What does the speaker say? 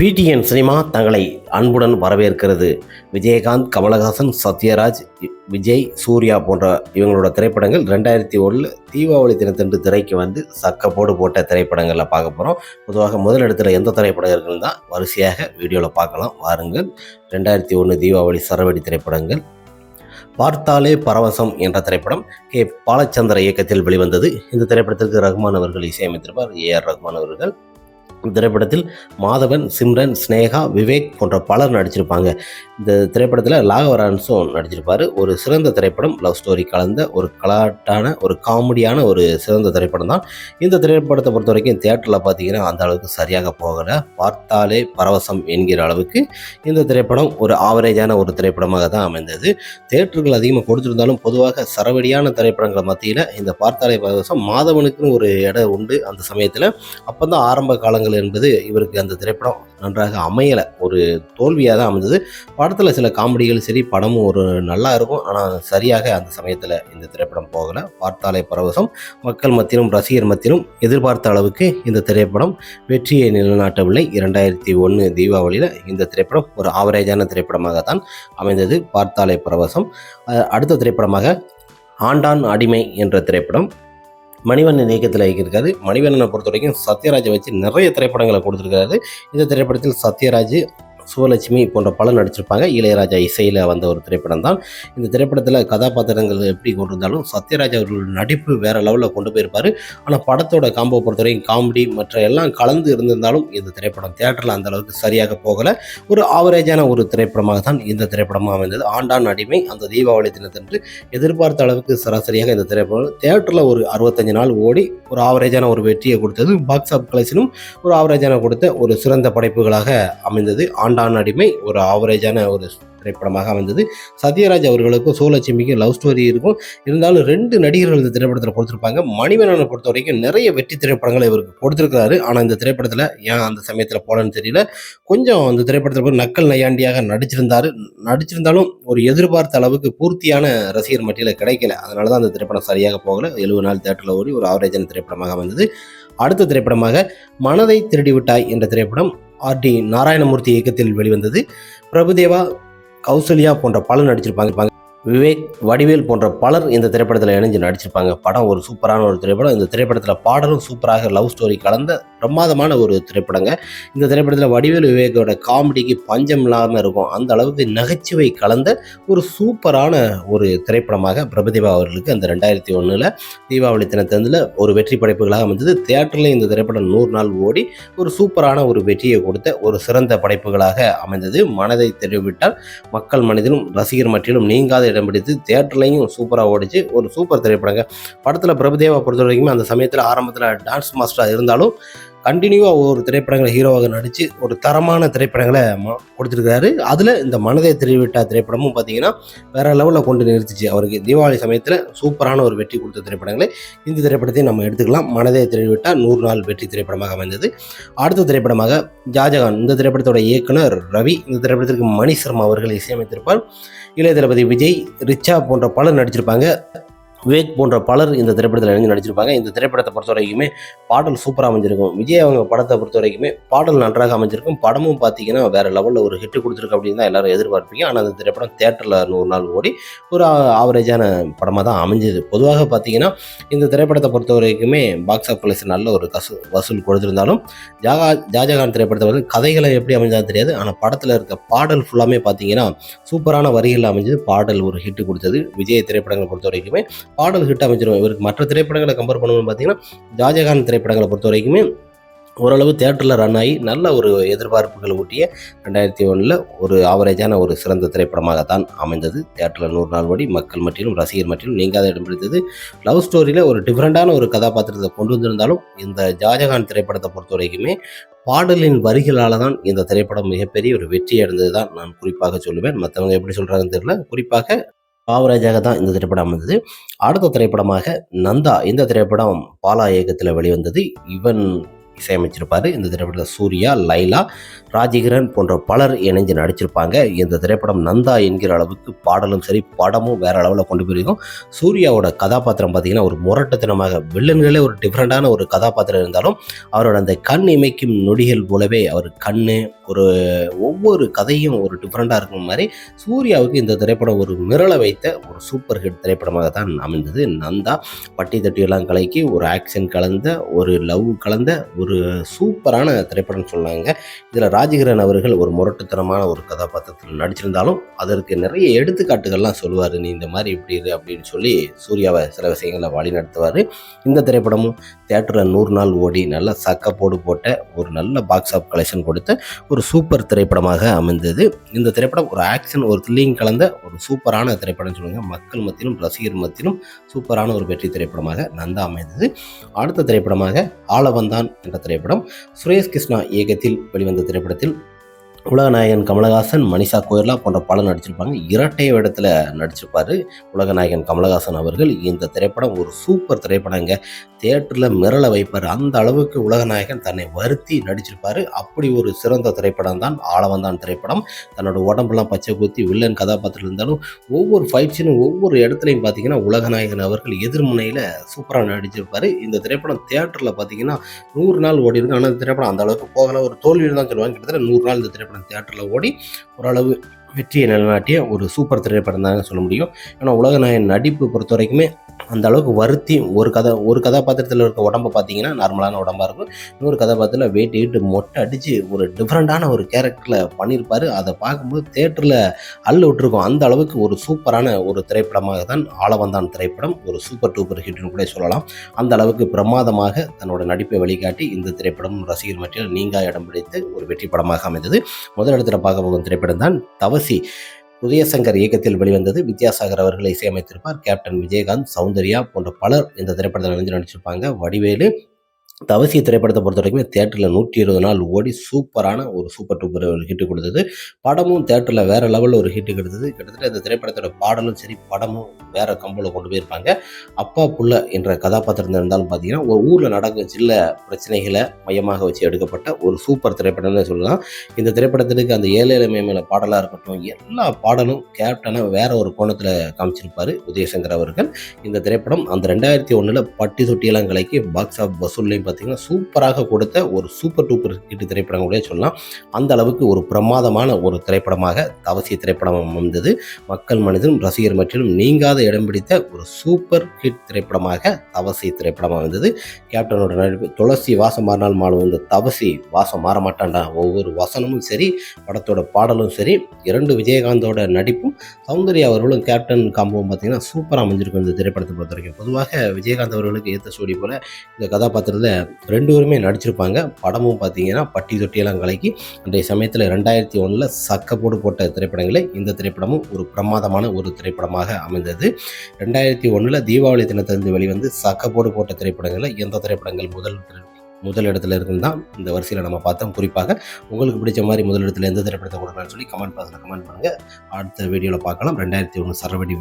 PTN cinema தங்களை அன்புடன் வரவேற்கிறது. விஜயகாந்த் கமலஹாசன் சத்யராஜ் விஜய் சூர்யா போன்ற இவங்களோட திரைப்படங்கள் ரெண்டாயிரத்தி ஒன்றில் தீபாவளி தினத்தன்று திரைக்கு வந்து சக்கப்போடு போட்ட திரைப்படங்களில் பார்க்க போகிறோம் பொதுவாக முதலிடத்தில் எந்த திரைப்படம் இருக்குன்னு தான்? வரிசையாக வீடியோவில் பார்க்கலாம். வாருங்கள். ரெண்டாயிரத்தி ஒன்று தீபாவளி சரவெடி திரைப்படங்கள். பார்த்தாலே பரவசம் என்ற திரைப்படம் கே. பாலச்சந்திர இயக்கத்தில் வெளிவந்தது. இந்த திரைப்படத்திற்கு ரகுமான் அவர்கள் இசையமைத்திருப்பார். ஏ. ஆர். ரகுமான் அவர்கள். திரைப்படத்தில் மாதவன் சிம்ரன் ஸ்னேகா விவேக் போன்ற பலர் நடிச்சிருப்பாங்க. இந்த திரைப்படத்தில் லாகவரான்ஸும் நடிச்சிருப்பார். ஒரு சிறந்த திரைப்படம் லவ் ஸ்டோரி கலந்த ஒரு கலாட்டான ஒரு காமெடியான ஒரு சிறந்த திரைப்படம் தான். இந்த திரைப்படத்தை பொறுத்த வரைக்கும் தேட்டரில் பார்த்தீங்கன்னா அந்த அளவுக்கு சரியாக போகலை. பார்த்தாலே பரவசம் என்கிற அளவுக்கு இந்த திரைப்படம் ஒரு ஆவரேஜான ஒரு திரைப்படமாக தான் அமைந்தது. தேட்டர்கள் அதிகமாக கொடுத்துருந்தாலும் பொதுவாக சரவடியான திரைப்படங்கள் மத்தியில் இந்த பார்த்தாலே பரவசம். மாதவனுக்குன்னு ஒரு இடம் உண்டு அந்த சமயத்தில். அப்போ தான் ஆரம்ப காலங்கள் என்பது இவருக்கு அந்த திரைப்படம் நன்றாக அமையலை. ஒரு தோல்வியாக தான் அமைந்தது. படத்தில் சில காமெடிகள் சரி படமும் ஒரு நல்லா இருக்கும். ஆனால் சரியாக அந்த சமயத்தில் இந்த திரைப்படம் போகலை. பார்த்தாலே பரவசம். மக்கள் மத்தியிலும் ரசிகர் மத்தியிலும் எதிர்பார்த்த அளவுக்கு இந்த திரைப்படம் வெற்றியை நிலைநாட்டவில்லை. இரண்டாயிரத்தி ஒன்று தீபாவளியில் இந்த திரைப்படம் ஒரு ஆவரேஜான திரைப்படமாக தான் அமைந்தது. பார்த்தாலே பரவசம். அடுத்த திரைப்படமாக ஆண்டான் அடிமை என்ற திரைப்படம் மணிவண்ணன் இயக்கத்தில் இயக்கியிருக்காரு. மணிவண்ணனை பொறுத்த வரைக்கும் சத்யராஜை வச்சு நிறைய திரைப்படங்களை கொடுத்துருக்காரு. இந்த திரைப்படத்தில் சத்யராஜ் சுவலட்சுமி போன்ற பலர் நடிச்சிருப்பாங்க. இளையராஜா இசையில் வந்த ஒரு திரைப்படம் தான் இந்த திரைப்படத்தில் கதாபாத்திரங்கள் எப்படி கொண்டு வந்தாலும் சத்யராஜ் அவர்களோட நடிப்பு வேறு லெவலில் கொண்டு போயிருப்பார். ஆனால் படத்தோட காம்போ பொறுத்தவரையும் காமெடி மற்ற எல்லாம் கலந்து இருந்திருந்தாலும் இந்த திரைப்படம் தேட்டரில் அந்த அளவுக்கு சரியாக போகலை. ஒரு ஆவரேஜான ஒரு திரைப்படமாக தான் இந்த திரைப்படமாக அமைந்தது. ஆண்டான் அடிமை அந்த தீபாவளி தினத்தன்று எதிர்பார்த்த அளவுக்கு சராசரியாக இந்த திரைப்படம் தேட்டரில் ஒரு அறுபத்தஞ்சு நாள் ஓடி ஒரு ஆவரேஜான ஒரு வெற்றியை கொடுத்தது. பாக்ஸ் ஆஃப் கலெக்ஷனும் ஒரு ஆவரேஜான கொடுத்த ஒரு சிறந்த படைப்புகளாக அமைந்தது. ஆண்டான் அடிமை ஒரு ஆவரேஜான ஒரு திரைப்படமாக அமைந்தது. சத்யராஜ் அவர்களுக்கும் சோலட்சுமிக்கும் லவ் ஸ்டோரி இருக்கும். இருந்தாலும் ரெண்டு நடிகர்கள் இந்த திரைப்படத்தில் கொடுத்துருப்பாங்க மணிவண்ணனை பொறுத்த வரைக்கும் நிறைய வெற்றி திரைப்படங்களை இவருக்கு கொடுத்துருக்கிறாரு. ஆனால் இந்த திரைப்படத்தில் ஏன் அந்த சமயத்தில் போலன்னு தெரியல. கொஞ்சம் அந்த திரைப்படத்தில் போய் நக்கல் நையாண்டியாக நடிச்சிருந்தார். நடிச்சிருந்தாலும் ஒரு எதிர்பார்த்த அளவுக்கு பூர்த்தியான ரசிகர் மட்டியில் கிடைக்கல. அதனால தான் அந்த திரைப்படம் சரியாக போகல. எழுபது நாள் தேட்டரில் ஓடி ஒரு ஆவரேஜான திரைப்படமாக வந்தது அடுத்த திரைப்படமாக மனதை திருடி விட்டாய் என்ற திரைப்படம் ஆர் டி நாராயணமூர்த்தி இயக்கத்தில் வெளிவந்தது. பிரபுதேவா கௌசல்யா போன்ற பலர் நடிச்சிருப்பாங்க. விவேக் வடிவேல் போன்ற பலர் இந்த திரைப்படத்தில் இணைஞ்சு நடிச்சிருப்பாங்க. படம் ஒரு சூப்பரான ஒரு திரைப்படம். இந்த திரைப்படத்தில் பாடலும் சூப்பராக லவ் ஸ்டோரி கலந்த பிரமாதமான ஒரு திரைப்படங்க. இந்த திரைப்படத்தில் வடிவேல் விவேக்கோட காமெடிக்கு பஞ்சம் இல்லாமல் இருக்கும். அந்த அளவுக்கு நகைச்சுவை கலந்த ஒரு சூப்பரான ஒரு திரைப்படமாக பிரபதிபா அவர்களுக்கு அந்த ரெண்டாயிரத்தி ஒன்றில் தீபாவளி தினத்தந்தில் ஒரு வெற்றி படைப்புகளாக அமைந்தது. தியேட்டரில் இந்த திரைப்படம் நூறு நாள் ஓடி ஒரு சூப்பரான ஒரு வெற்றியை கொடுத்த ஒரு சிறந்த படைப்புகளாக அமைந்தது. மனதை தெரிவித்தால் மக்கள் மனதிலும் ரசிகர் மட்டிலும் நீங்காத இடம் பிடித்து தேட்டர்லையும் சூப்பராக ஓடிச்சு. ஒரு சூப்பர் திரைப்படங்க. படத்தில் பிரபுதேவா பொறுத்த வரைக்கும் அந்த சமயத்தில் ஆரம்பத்தில் டான்ஸ் மாஸ்டராக இருந்தாலும் கண்டினியூவாக ஒவ்வொரு திரைப்படங்களை ஹீரோவாக நடித்து ஒரு தரமான திரைப்படங்களை கொடுத்துருக்காரு. அதில் இந்த மனதை திருவிட்டா திரைப்படமும் பார்த்தீங்கன்னா வேற லெவலில் கொண்டு நிறுத்திச்சு. அவருக்கு தீபாவளி சமயத்தில் சூப்பரான ஒரு வெற்றி கொடுத்த திரைப்படங்களை இந்த திரைப்படத்தையும் நம்ம எடுத்துக்கலாம். மனதை திருவிட்டா நூறு நாள் வெற்றி திரைப்படமாக அமைந்தது. அடுத்த திரைப்படமாக ஜாஜகான் இந்த திரைப்படத்தோட இயக்குனர் ரவி இந்த திரைப்படத்திற்கு மணி சர்மா அவர்கள் இசையமைத்திருப்பார். இளைய தளபதி விஜய் ரிச்சா போன்ற பலர் நடிச்சிருப்பாங்க. விவேக் போன்ற பலர் இந்த திரைப்படத்தில் இணைஞ்சு நடிச்சிருப்பாங்க. இந்த திரைப்படத்தை பொறுத்த வரைக்குமே பாடல் சூப்பராக அமைஞ்சிருக்கும். விஜய் அவங்க படத்தை பொறுத்த வரைக்குமே பாடல் நன்றாக அமைஞ்சிருக்கும். படமும் பார்த்தீங்கன்னா வேற லெவலில் ஒரு ஹிட் கொடுத்துருக்கு அப்படின்னு தான் எல்லாரும் எதிர்பார்ப்பீங்க. ஆனால் அந்த திரைப்படம் தேட்டரில் நூறு நாள் ஓடி ஒரு ஆவரேஜான படமாக தான் அமைஞ்சது. பொதுவாக பார்த்தீங்கன்னா இந்த திரைப்படத்தை பொறுத்த வரைக்குமே பாக்ஸ் ஆஃப் நல்ல ஒரு கசு வசூல் கொடுத்துருந்தாலும் ஜாகா ஜாஜகான் திரைப்படத்தை வந்து கதைகளை எப்படி அமைஞ்சது தெரியாது. ஆனால் படத்தில் இருக்க பாடல் ஃபுல்லாமே பார்த்தீங்கன்னா சூப்பரான வரிகள் அமைஞ்சது. பாடல் ஒரு ஹிட் கொடுத்தது. விஜய் திரைப்படங்களை பொறுத்த வரைக்குமே பாடல் ஹிட் அமைஞ்சிரும். இவருக்கு மற்ற திரைப்படங்களை கம்பேர் பண்ணணும்னு பார்த்தீங்கன்னா ஜாஜகான் திரைப்படங்களை பொறுத்த வரைக்குமே ஓரளவு தேட்டரில் ரன் ஆகி நல்ல ஒரு எதிர்பார்ப்புகளை ஊட்டிய ரெண்டாயிரத்தி ஒன்றில் ஒரு ஆவரேஜான ஒரு சிறந்த திரைப்படமாக தான் அமைந்தது. தேட்டரில் நூறு நாள் ஓடி மக்கள் மட்டிலும் ரசிகர் மட்டிலும் நீங்காத இடம் பிடித்தது. லவ் ஸ்டோரியில் ஒரு டிஃப்ரெண்ட்டான ஒரு கதாபாத்திரத்தை கொண்டு வந்திருந்தாலும் இந்த ஜாஜகான் திரைப்படத்தை பொறுத்த வரைக்குமே பாடலின் வரிகளால் தான் இந்த திரைப்படம் மிகப்பெரிய ஒரு வெற்றி அடைந்தது தான் நான் குறிப்பாக சொல்லுவேன். மற்றவங்க எப்படி சொல்கிறாங்கன்னு தெரியல. குறிப்பாக பாவராஜாக தான் இந்த திரைப்படம் அமைந்தது அடுத்த திரைப்படமாக நந்தா இந்த திரைப்படம் பாலா இயக்கத்தில் வெளிவந்தது. இவன் இசையமைச்சிருப்பார். இந்த திரைப்படத்தில் சூர்யா லைலா ராஜகிரண் போன்ற பலர் இணைஞ்சு நடிச்சிருப்பாங்க. இந்த திரைப்படம் நந்தா என்கிற அளவுக்கு பாடலும் சரி படமும் வேற அளவில் கொண்டு போயிருக்கும். சூர்யாவோட கதாபாத்திரம் பார்த்தீங்கன்னா ஒரு முரட்டத்தனமாக வில்லன்களே ஒரு டிஃப்ரெண்டான ஒரு கதாபாத்திரம் இருந்தாலும் அவரோட அந்த கண் இமைக்கும் நொடிகள் போலவே அவர் கண் ஒரு ஒவ்வொரு கதையும் ஒரு டிஃப்ரெண்ட்டாக இருக்கும் மாதிரி சூர்யாவுக்கு இந்த திரைப்படம் ஒரு மிரள வைத்த ஒரு சூப்பர் ஹிட் திரைப்படமாக தான் அமைந்தது. நந்தா பட்டி தட்டியெல்லாம் கலைக்கு ஒரு ஆக்ஷன் கலந்த ஒரு லவ் கலந்த ஒரு ஒரு சூப்பரான திரைப்படம்னு சொன்னாங்க. இதில் ராஜகிரண் அவர்கள் ஒரு முரட்டுத்தனமான ஒரு கதாபாத்திரத்தில் நடிச்சிருந்தாலும் அதற்கு நிறைய எடுத்துக்காட்டுகள்லாம் சொல்லுவார் நீ இந்த மாதிரி இப்படி இரு அப்படின்னு சொல்லி சூர்யாவை சில விஷயங்களை வழி நடத்துவார். இந்த திரைப்படமும் தேட்டரில் நூறு நாள் ஓடி நல்ல சக்கப்போடு போட்ட ஒரு நல்ல பாக்ஸ் ஆஃப் கலெக்ஷன் கொடுத்த ஒரு சூப்பர் திரைப்படமாக அமைந்தது. இந்த திரைப்படம் ஒரு ஆக்ஷன் ஒரு த்ரில்லிங் கலந்த ஒரு சூப்பரான திரைப்படம் சொல்லுங்க மக்கள் மத்தியிலும் ரசிகர் மத்தியிலும் சூப்பரான ஒரு வெற்றி திரைப்படமாக நந்தா அமைந்தது. அடுத்த திரைப்படமாக ஆளவந்தான் என்ற திரைப்படம் சுரேஷ் கிருஷ்ணா இயக்கத்தில் வெளிவந்த திரைப்படத்தில் உலகநாயகன் கமலஹாசன் மனிஷா கோயர்லா போன்ற பலர் நடிச்சிருப்பாங்க. இரட்டை இடத்துல நடிச்சிருப்பார் உலகநாயகன் கமலஹாசன் அவர்கள். இந்த திரைப்படம் ஒரு சூப்பர் திரைப்படங்க. தியேட்டரில் மிரள வைப்பார். அந்த அளவுக்கு உலகநாயகன் தன்னை வருத்தி நடிச்சிருப்பார். அப்படி ஒரு சிறந்த திரைப்படம் தான் ஆளவந்தான் திரைப்படம். தன்னோட உடம்பெல்லாம் பச்சை குத்தி வில்லன் கதாபாத்திரம் இருந்தாலும் ஒவ்வொரு ஃபைட்ஸினும் ஒவ்வொரு இடத்துலையும் பார்த்தீங்கன்னா உலகநாயகன் அவர்கள் எதிர்முனையில் சூப்பராக நடிச்சிருப்பார். இந்த திரைப்படம் தேட்டரில் பார்த்தீங்கன்னா நூறு நாள் ஓடி இருக்கு ஆனால் இந்த திரைப்படம் அந்த அளவுக்கு போகல. ஒரு தோல்வியில் தான் சொல்லுவாங்க. கிட்டத்தட்ட நூறு நாள் இந்த திரைப்படம் தேட்டரில் ஓடி ஓரளவு வெற்றியை நிலைநாட்டிய ஒரு சூப்பர் திரைப்படம் தான் சொல்ல முடியும். ஏன்னா உலகநாயகன் நடிப்பு பொறுத்த வரைக்குமே அந்த அளவுக்கு வருத்தி ஒரு கதை ஒரு கதாபாத்திரத்தில் இருக்க உடம்பை பார்த்தீங்கன்னா நார்மலான உடம்பாக இருக்கும். இன்னொரு கதாபாத்திரத்தில் வெயிட் இட்டு மொட்டை அடித்து ஒரு டிஃப்ரெண்ட்டான ஒரு கேரக்டரில் பண்ணியிருப்பார். அதை பார்க்கும்போது தேட்டரில் அள்ளு விட்டுருக்கும். அந்த அளவுக்கு ஒரு சூப்பரான ஒரு திரைப்படமாக தான் ஆளவந்தான் திரைப்படம் ஒரு சூப்பர் டூப்பர் ஹிட்னு கூட சொல்லலாம். அந்த அளவுக்கு பிரமாதமாக தன்னோட நடிப்பை வழிகாட்டி இந்த திரைப்படம் ரசிகர் மற்றும் நீங்கா இடம் பிடித்து ஒரு வெற்றி படமாக அமைந்தது. முதல் இடத்துல பார்க்க போகும் திரைப்படம் தான் தவசி. உதயசங்கர் இயக்கத்தில் வெளிவந்தது வித்யாசாகர் அவர்கள் இசையமைத்திருப்பார். கேப்டன் விஜயகாந்த் சௌந்தர்யா போன்ற பலர் இந்த திரைப்படத்தில் இணைஞ்சு நடிச்சிருப்பாங்க. வடிவேலு தவசிய திரைப்படத்தை பொறுத்த வரைக்குமே தேட்டரில் நூற்றி இருபது நாள் ஓடி சூப்பரான ஒரு சூப்பர் டூப்பர் ஒரு ஹிட்டு கொடுத்தது. படமும் தேட்டரில் வேறு லெவலில் ஒரு ஹிட்டு கொடுத்தது. கிட்டத்தட்ட இந்த திரைப்படத்தோட பாடலும் சரி படமும் வேறு கம்பில் கொண்டு போயிருப்பாங்க. அப்பா புள்ள என்ற கதாபாத்திரம் இருந்தாலும் பார்த்தீங்கன்னா ஒரு ஊரில் நடக்கும் சில பிரச்சனைகளை மையமாக வச்சு எடுக்கப்பட்ட ஒரு சூப்பர் திரைப்படம்னு சொல்லலாம். இந்த திரைப்படத்திற்கு அந்த ஏழை இளமை மேலே பாடலாக இருக்கட்டும் எல்லா பாடலும் கேப்டனை வேற ஒரு கோணத்தில் காமிச்சிருப்பார் உதயசங்கர் அவர்கள். இந்த திரைப்படம் அந்த ரெண்டாயிரத்தி ஒன்றில் பட்டி தொட்டியெல்லாம் கலைக்கு பாக்ஸ் ஆஃப் வசூல்லையும் பார்த்தீங்கன்னா சூப்பராக கொடுத்த ஒரு சூப்பர் டூப்பர் ஹிட் திரைப்படம் கூட சொல்லலாம். அந்த அளவுக்கு ஒரு பிரமாதமான ஒரு திரைப்படமாக தவசிய திரைப்படம் அமைந்தது. மக்கள் மனிதனும் ரசிகர் மற்றிலும் நீங்காத இடம் பிடித்த ஒரு சூப்பர் ஹிட் திரைப்படமாக தவசி திரைப்படம் அமைந்தது. கேப்டனோட நடிப்பு துளசி வாசம் மாறினால் மாலும் இந்த தவசி வாசம் மாற மாட்டான்டா. ஒவ்வொரு வசனமும் சரி படத்தோட பாடலும் சரி இரண்டு விஜயகாந்தோட நடிப்பும் சௌந்தர்யா அவர்களும் கேப்டன் காம்பவும் பார்த்தீங்கன்னா சூப்பராக அமைஞ்சிருக்கும் இந்த திரைப்படத்தை பொறுத்த வரைக்கும். பொதுவாக விஜயகாந்த் அவர்களுக்கு ஏற்ற சூடி போல இந்த கதாபாத்திரத்தில் ரெண்டு பேருமே நடிச்சிருப்பாங்க. படமும் பார்த்தீங்கன்னா பட்டி தொட்டியெல்லாம் கலக்கி அன்றைய சமயத்தில் ரெண்டாயிரத்தி ஒன்றில் சக்கப்போடு போட்ட திரைப்படங்களை இந்த திரைப்படமும் ஒரு பிரமாதமான ஒரு திரைப்படமாக அமைந்தது. ரெண்டாயிரத்தி ஒன்றில் தீபாவளி தினத்திலிருந்து வெளிவந்து சக்கப்போடு போட்ட திரைப்படங்களில் எந்த திரைப்படங்கள் முதல் முதல் இடத்துல இருக்குன்னு தான் இந்த வரிசையில் நம்ம பார்த்தோம். குறிப்பாக உங்களுக்கு பிடிச்ச மாதிரி முதல் இடத்துல எந்த திரைப்படத்தை கொடுக்கலாம்னு சொல்லி கமெண்ட் பாக்ஸில் கமெண்ட் பண்ணுங்கள் அடுத்த வீடியோவில் பார்க்கலாம். ரெண்டாயிரத்தி ஒன்று சரவடி